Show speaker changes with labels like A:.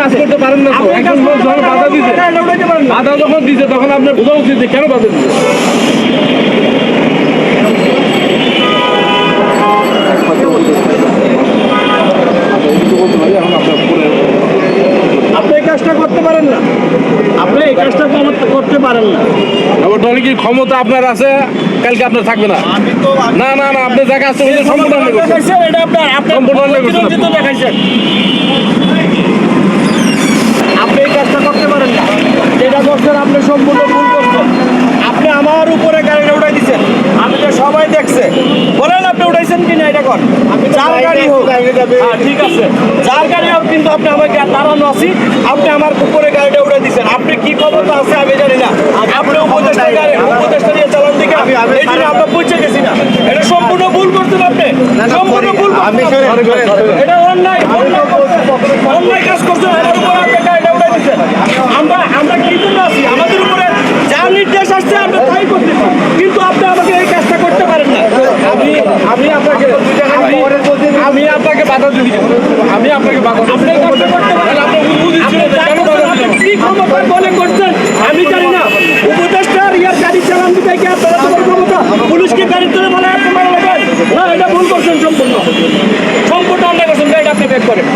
A: কাজ করতে পারেন না তো। একজন লোক যখন বাধা
B: না।
A: বাধা যখন তখন আপনার বোঝা উচিত যে কেন বাধা দিছে।
B: আপনি এই কাজটা করতে পারেন না। আপনি এই কাজটা করতে- পারেন না।
A: আবার তাহলে কি ক্ষমতা আপনার আছে কালকে আপনার থাকবে না। না না না আপনি যা কাজ করছেন সম্পূর্ণ সম্পূর্ণ
B: দেখাইছেন আপনি এই কাজটা করতে পারেন না যেটা করছেন আপনি সম্পূর্ণ ভুল করছেন। আপনি আমার উপরে গাড়িটা উঠাই দিচ্ছেন আমি তো সবাই দেখছে। বলেন আপনি উঠাইছেন কিনা এটা কর যার গাড়ি হোক। হ্যাঁ, ঠিক আছে। যার গাড়ি হোক কিন্তু আপনি আমাকে দাঁড়ানো আছি। আপনি আমার উপরে গাড়িটা উঠাই দিচ্ছেন আপনি কি ক্ষমতা আছে আমি জানি না। আপনি উপদেষ্টা গাড়ি উপদেষ্টা নিয়ে চালান দিকে। এই জন্য আমরা পৌঁছে গেছি না। এটা সম্পূর্ণ ভুল করছেন আপনি। সম্পূর্ণ ভুল এটা অন্যায়। অন্যায় কাজ করছেন আমার উপরে আপনি গাড়িটা উঠাই দিচ্ছেন আমরা আমরা কি জন্য আছি আমাদের উপরে যা নির্দেশ আসছে আমরা তাই করতেছি কিন্তু আপনি আমাকে এই কাজটা করতে পারেন না
A: আমি আমি আপনাকে আমি আমি আপনাকে বাধা দিই আমি আপনাকে বাধা
B: বলে করছেন? আমি জানি না। উপদেষ্টার ইয়ার গাড়ি চালান দিতে কি আপনারা তোমার ক্ষমতা, পুলিশকে গাড়ি তুলে বলে আপনি মারা না, এটা ভুল করছেন সম্পূর্ণ। সম্পূর্ণ অন্যায় করছেন, এটা আপনি ব্যাক করেন।